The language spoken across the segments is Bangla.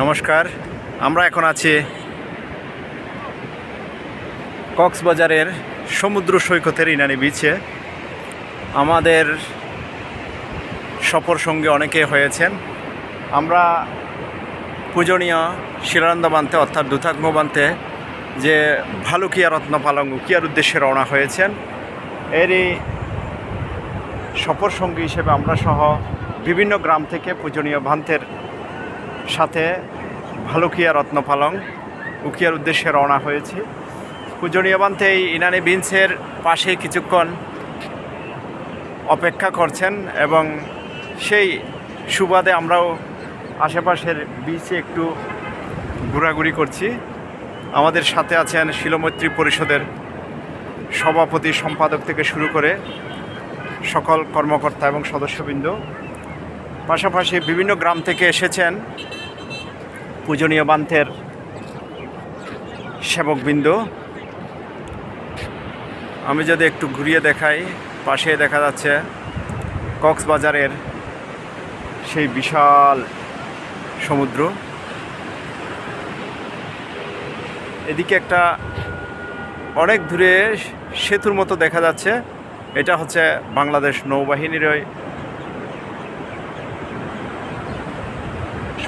নমস্কার, আমরা এখন আছি কক্সবাজারের সমুদ্র সৈকতের ইনানি বিচে আমাদের সফর সঙ্গে অনেকে হয়েছেন। আমরা পূজনীয় শিলানন্দ বানতে, অর্থাৎ দুথাগ্ম বানতে, যে ভালুকিয়া রত্নপালং উকিয়ার উদ্দেশ্যে রওনা হয়েছেন। এরই সফর সঙ্গী হিসেবে আমরা সহ বিভিন্ন গ্রাম থেকে পূজনীয় ভান্তের সাথে ভালুকিয়া রত্নপালং, উকিয়ার উদ্দেশ্যে রওনা হয়েছি। পূজনীয় বান্তে এই ইনানি বিন্সের পাশে কিছুক্ষণ অপেক্ষা করছেন এবং সেই সুবাদে আমরাও আশেপাশের বিচে একটু ঘোরাঘুরি করছি। আমাদের সাথে আছেন শিলমৈত্রী পরিষদের সভাপতি, সম্পাদক থেকে শুরু করে সকল কর্মকর্তা এবং সদস্যবৃন্দ। পাশাপাশি বিভিন্ন গ্রাম থেকে এসেছেন পূজনীয় বান্তের সেবকবৃন্দ। আমি যদি একটু ঘুরিয়ে দেখাই, পাশে দেখা যাচ্ছে কক্সবাজারের সেই বিশাল সমুদ্র। এদিকে একটা অনেক দূরে সেতুর মতো দেখা যাচ্ছে। এটা হচ্ছে বাংলাদেশ নৌবাহিনীর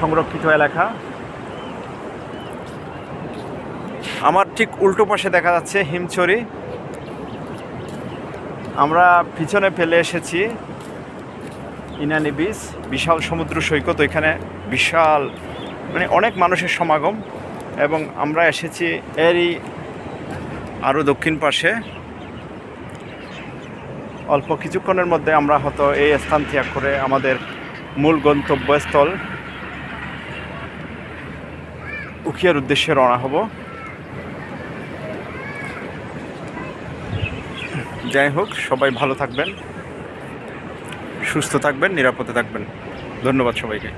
সংরক্ষিত এলাকা। আমার ঠিক উল্টো পাশে দেখা যাচ্ছে হিমছড়ি। আমরা পিছনে ফেলে এসেছি ইনানি বিচ, বিশাল সমুদ্র সৈকত ওইখানে বিশাল মানে অনেক মানুষের সমাগম। এবং আমরা এসেছি এরই আরও দক্ষিণ পাশে। অল্প কিছুক্ষণের মধ্যে আমরা হয়তো এই স্থান ত্যাগ করে আমাদের মূল গন্তব্যস্থল উখিয়ার উদ্দেশ্যে রওনা হব। যাই হোক, সবাই ভালো থাকবেন, সুস্থ থাকবেন, নিরাপদে থাকবেন। ধন্যবাদ সবাইকে।